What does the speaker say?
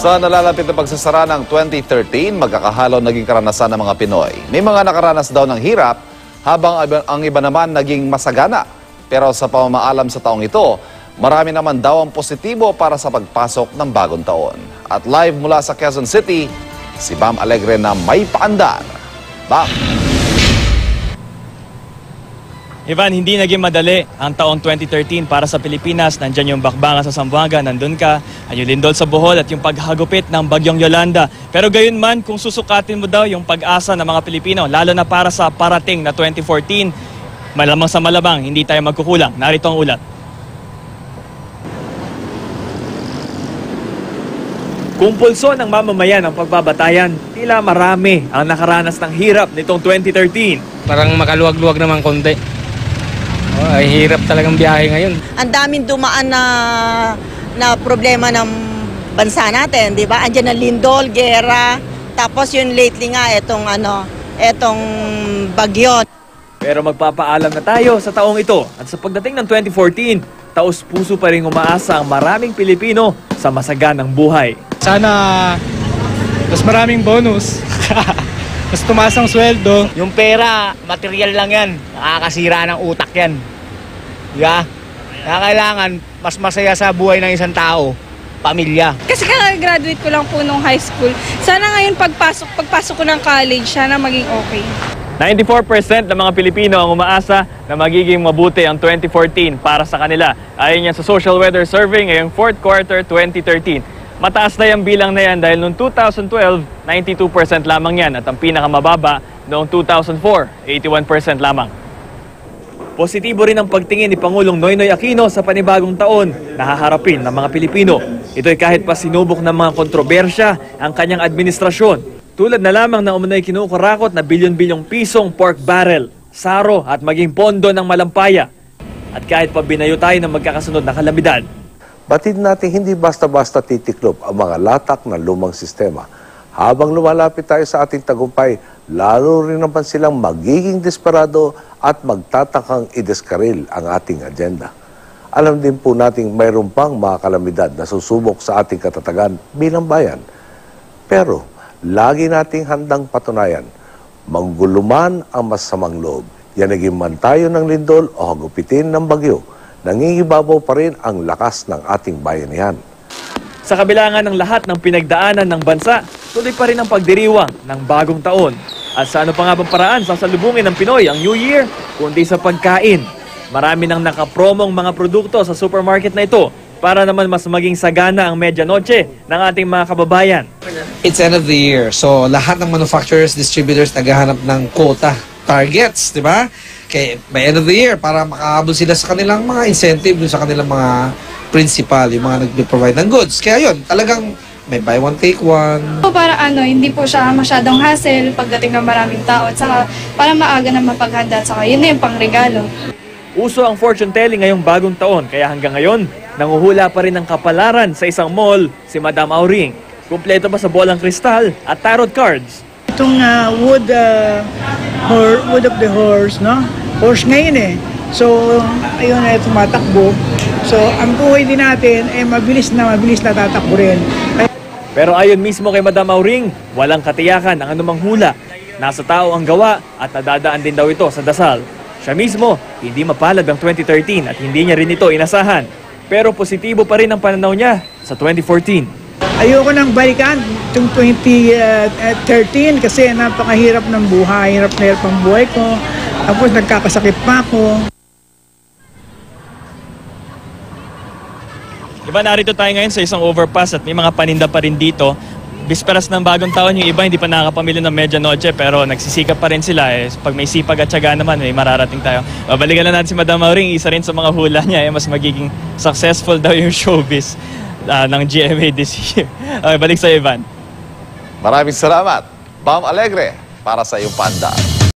Sa nalalapit na pagsasara ng 2013, magkakahalo naging karanasan ng mga Pinoy. May mga nakaranas daw ng hirap, habang ang iba naman naging masagana. Pero sa pamamaalam sa taong ito, marami naman daw ang positibo para sa pagpasok ng bagong taon. At live mula sa Quezon City, si Bam Alegre na may paandar. Bam! Ivan, hindi naging madali ang taong 2013 para sa Pilipinas. Nandyan yung bakbanga sa Zamboanga, nandun ka, ang yung lindol sa Bohol at yung paghagupit ng bagyong Yolanda. Pero gayon man, kung susukatin mo daw yung pag-asa ng mga Pilipino, lalo na para sa parating na 2014, malamang sa malabang, hindi tayo magkukulang. Narito ang ulat. Kung pulso ng mamamayan ang pagbabatayan, tila marami ang nakaranas ng hirap nitong 2013. Parang makaluwag-luwag naman konti. Oh, ay hirap talagang biyahe ngayon. ang daming dumaan na na problema ng bansa natin, 'di ba? Andiyan ang lindol, gera, tapos yung lately nga etong ano, etong bagyo. Pero magpapaalam na tayo sa taong ito at sa pagdating ng 2014, taos puso pa rin umaasa ang maraming Pilipino sa masaganang buhay. Sana mas maraming bonus. mas tumaas ang sweldo. Yung pera, material lang yan. Nakakasira ng utak yan. Diba? Kaya kailangan mas masaya sa buhay ng isang tao, pamilya. Kasi kaka-graduate ko lang po nung high school. Sana ngayon pagpasok, pagpasok ko ng college, sana maging okay. 94% ng mga Pilipino ang umaasa na magiging mabuti ang 2014 para sa kanila. Ayon yan sa Social Weather Survey ngayong 4th quarter 2013. Mataas na yung bilang na yan dahil noong 2012, 92% lamang yan at ang pinakamababa noong 2004, 81% lamang. Positibo rin ang pagtingin ni Pangulong Noynoy Aquino sa panibagong taon na haharapin ng mga Pilipino. Ito'y kahit pa sinubok ng mga kontrobersya ang kanyang administrasyon. Tulad na lamang ng umunay kinukurakot na bilyon-bilyong pisong pork barrel, saro at maging pondo ng malampaya. At kahit pa binayo tayo ng magkakasunod na kalamidad, Batid natin hindi basta-basta titiklop ang mga latak ng lumang sistema. Habang lumalapit tayo sa ating tagumpay, lalo rin naman silang magiging desperado at magtatakang ideskaril ang ating agenda. Alam din po nating mayroon pang mga kalamidad na susubok sa ating katatagan bilang bayan. Pero lagi nating handang patunayan, mangguluman ang masamang loob. Yan naging man tayo ng lindol o hagupitin ng bagyo nangingibabaw pa rin ang lakas ng ating bayanihan. sa kabilangan ng lahat ng pinagdaanan ng bansa, tuloy pa rin ang pagdiriwang ng bagong taon. At sa ano pa nga bang paraan sasalubungin ng Pinoy ang New Year, kundi sa pagkain. Marami nang nakapromong mga produkto sa supermarket na ito para naman mas maging sagana ang medianoche ng ating mga kababayan. it's end of the year. So, lahat ng manufacturers, distributors naghahanap ng quota targets, di ba? Kaya by end of the year, para makahabol sila sa kanilang mga incentive, sa kanilang mga principal, yung mga nag-provide ng goods. Kaya yun, talagang may buy one, take one. Para ano, hindi po siya masyadong hassle pagdating ng maraming tao at saka para maaga na mapaghanda at saka yun na yung pangregalo. Uso ang fortune telling ngayong bagong taon kaya hanggang ngayon, nanguhula pa rin ng kapalaran sa isang mall si Madam Auring. Kumpleto pa sa bolang kristal at tarot cards. itong ah, wood ah, hor- wood of the horse no horse ngayon eh so ayun ay tumatakbo so ang buhay din natin ay mabilis na mabilis na tatakbo rin Pero ayon mismo kay Madam Auring, walang katiyakan ang anumang hula. Nasa tao ang gawa at nadadaan din daw ito sa dasal. Siya mismo, hindi mapalad ang 2013 at hindi niya rin ito inasahan. Pero positibo pa rin ang pananaw niya sa 2014. Ayoko nang balikan itong 2013 kasi napakahirap ng buhay hirap na hirap ang buhay ko tapos nagkakasakit pa ako Diba narito tayo ngayon sa isang overpass at may mga paninda pa rin dito. Bisperas ng bagong taon, yung iba hindi pa nakakapamili ng medianoche pero nagsisikap pa rin sila. Eh. Pag may sipag at syaga naman, may mararating tayo. Babalikan lang natin si Madam Auring, isa rin sa mga hula niya. Eh, mas magiging successful daw yung showbiz ah, ng GMA this year. Okay, balik sa Ivan. Maraming salamat, Bam Alegre, para sa iyong paandar.